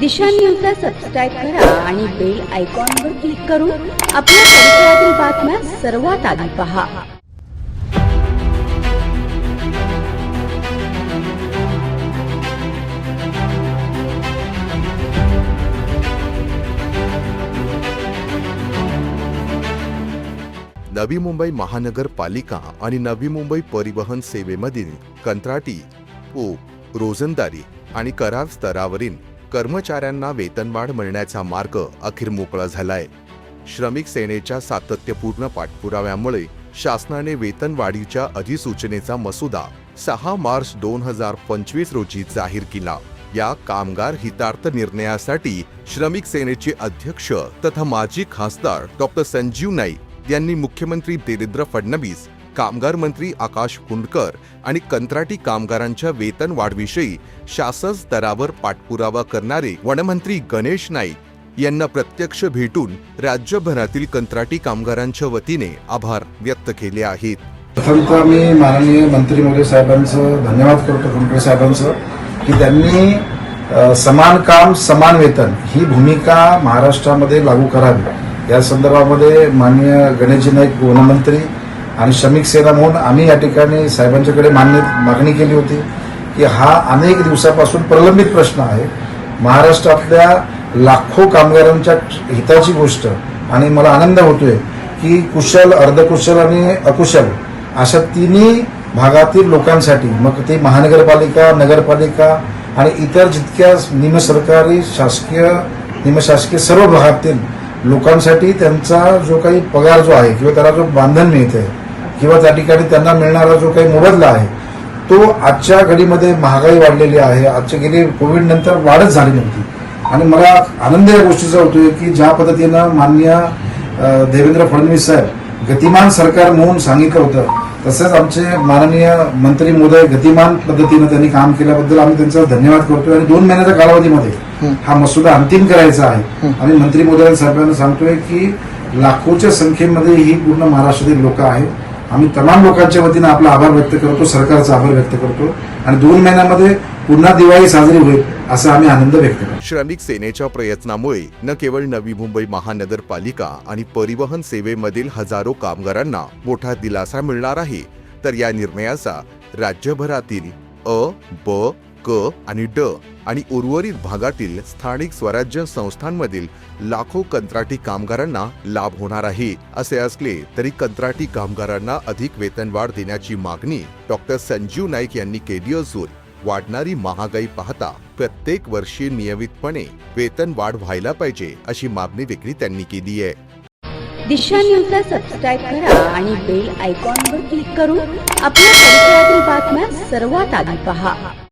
दिशा न्यूजला सबस्क्राईब करा आणि बेल आयकॉनवर क्लिक करून आपल्या परिसरातील बातम्या सर्वात आधी पहा. नवी मुंबई महानगरपालिका आणि नवी मुंबई परिवहन सेवेमधील कंत्राटी ओ रोजंदारी आणि करार स्तरावरील कर्मचाऱ्यांना वेतनवाढ मिळण्याचा मार्ग अखेर मोकळा झालाय. श्रमिक सेनेच्या सातत्यपूर्ण पाठपुराव्यामुळे शासनाने वेतनवाढीच्या अधिसूचनेचा मसुदा सहा मार्च दोन हजार पंचवीस रोजी जाहीर केला. या कामगार हितार्थ निर्णयासाठी श्रमिक सेनेचे अध्यक्ष तथा माजी खासदार डॉक्टर संजीव नाईक यांनी मुख्यमंत्री देवेंद्र फडणवीस कामगार मंत्री आकाश कुंडकर आणि कंत्राटी कामगारांच्या वेतन वाढविषयी शासन स्तरावर पाठपुरावा करणारे वनमंत्री गणेश नाईक यांना प्रत्यक्ष भेटून राज्यभरातील कंत्राटी कामगारांच्या वतीने आभार व्यक्त केले आहेत. प्रथमतः मी माननीय मंत्री मोदी साहेबांचं धन्यवाद करतो कुंडकर साहेबांचं की त्यांनी समान काम समान वेतन ही भूमिका महाराष्ट्रामध्ये लागू करावी. या संदर्भामध्ये माननीय गणेशजी नाईक वनमंत्री आणि श्रमिक सेना म्हणून आम्ही या ठिकाणी साहेबांच्याकडे मान्य मागणी केली होती की हा अनेक दिवसापासून प्रलंबित प्रश्न आहे. महाराष्ट्रातल्या लाखो कामगारांच्या हिताची गोष्ट आणि मला आनंद होतोय की कुशल अर्धकुशल आणि अकुशल अशा तिन्ही भागातील लोकांसाठी मग ते महानगरपालिका नगरपालिका आणि इतर जितक्या निमसरकारी शासकीय निमशासकीय सर्व भागातील लोकांसाठी त्यांचा जो काही पगार जो आहे किंवा त्याला जो बांधन मिळते किंवा त्या ठिकाणी त्यांना मिळणारा जो काही मोबदला आहे तो आजच्या घडीमध्ये महागाई वाढलेली आहे. आजच्या गेली कोविड नंतर वाढच झाली नव्हती. आणि मला आनंद या गोष्टीचा होतोय की ज्या पद्धतीनं मान्य अ, देवेंद्र फडणवीस साहेब गतिमान सरकार म्हणून सांगितलं होतं तसंच आमचे माननीय मंत्री मोदय गतिमान पद्धतीनं त्यांनी काम केल्याबद्दल आम्ही त्यांचा धन्यवाद करतोय. आणि दोन महिन्याच्या कालावधीमध्ये हा. मसुदा अंतिम करायचा आहे. आम्ही मंत्री मोदय साहेबांना सांगतोय की लाखोच्या संख्येमध्ये ही पूर्ण महाराष्ट्रातील लोक आहेत. आम्ही तमाम लोकांच्या वतीनं आपला आभार व्यक्त करतो सरकारचा आभार व्यक्त करतो आणि दोन महिन्यामध्ये पुन्हा दिवाळी साजरी होईल असा आम्ही आनंद व्यक्त करतो. श्रमिक सेनेच्या प्रयत्नामुळे न केवळ नवी मुंबई महानगरपालिका आणि परिवहन सेवेमधील हजारो कामगारांना मोठा दिलासा मिळणार आहे तर या निर्णयाचा राज्यभरातील अ ब क आणि ड आणि उर्वरित भागातील स्थानिक स्वराज्य संस्थांमधील लाखो कंत्राटी कामगारांना लाभ होणार आहे असे असले तरी कंत्राटी कामगारांना अधिक वेतनवाढ देण्याची मागणी डॉक्टर संजीव नाईक यांनी केली असून वाढणारी महागाई पाहता प्रत्येक वर्षी नियमितपणे वेतन वाढ व्हायला पाहिजे अशी मागणी देखील त्यांनी केली आहे. दिशा न्यूजला सबस्क्राईब करा आणि बेल आयकॉनवर क्लिक करून आपल्या परिसरातील बातम्या सर्वात आधी पहा.